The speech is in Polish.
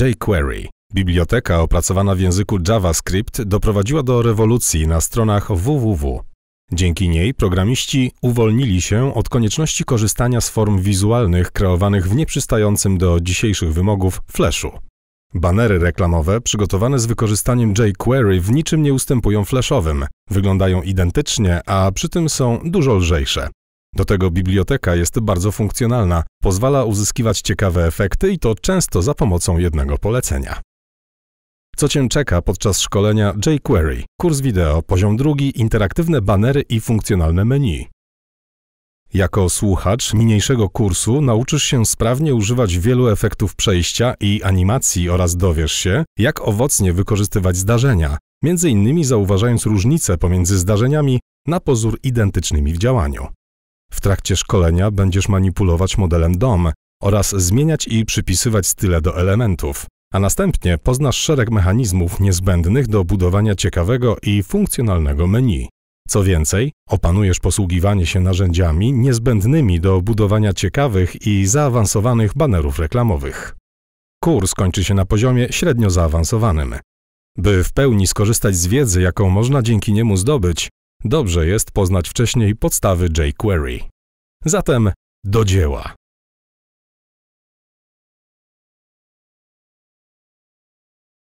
jQuery. Biblioteka opracowana w języku JavaScript doprowadziła do rewolucji na stronach www. Dzięki niej programiści uwolnili się od konieczności korzystania z form wizualnych kreowanych w nieprzystającym do dzisiejszych wymogów Flashu. Banery reklamowe przygotowane z wykorzystaniem jQuery w niczym nie ustępują flashowym, wyglądają identycznie, a przy tym są dużo lżejsze. Do tego biblioteka jest bardzo funkcjonalna, pozwala uzyskiwać ciekawe efekty i to często za pomocą jednego polecenia. Co Cię czeka podczas szkolenia jQuery? Kurs wideo, poziom drugi, interaktywne banery i funkcjonalne menu. Jako słuchacz niniejszego kursu nauczysz się sprawnie używać wielu efektów przejścia i animacji oraz dowiesz się, jak owocnie wykorzystywać zdarzenia, między innymi zauważając różnice pomiędzy zdarzeniami na pozór identycznymi w działaniu. W trakcie szkolenia będziesz manipulować modelem DOM oraz zmieniać i przypisywać style do elementów, a następnie poznasz szereg mechanizmów niezbędnych do budowania ciekawego i funkcjonalnego menu. Co więcej, opanujesz posługiwanie się narzędziami niezbędnymi do budowania ciekawych i zaawansowanych banerów reklamowych. Kurs kończy się na poziomie średnio zaawansowanym. By w pełni skorzystać z wiedzy, jaką można dzięki niemu zdobyć, dobrze jest poznać wcześniej podstawy jQuery. Zatem do dzieła.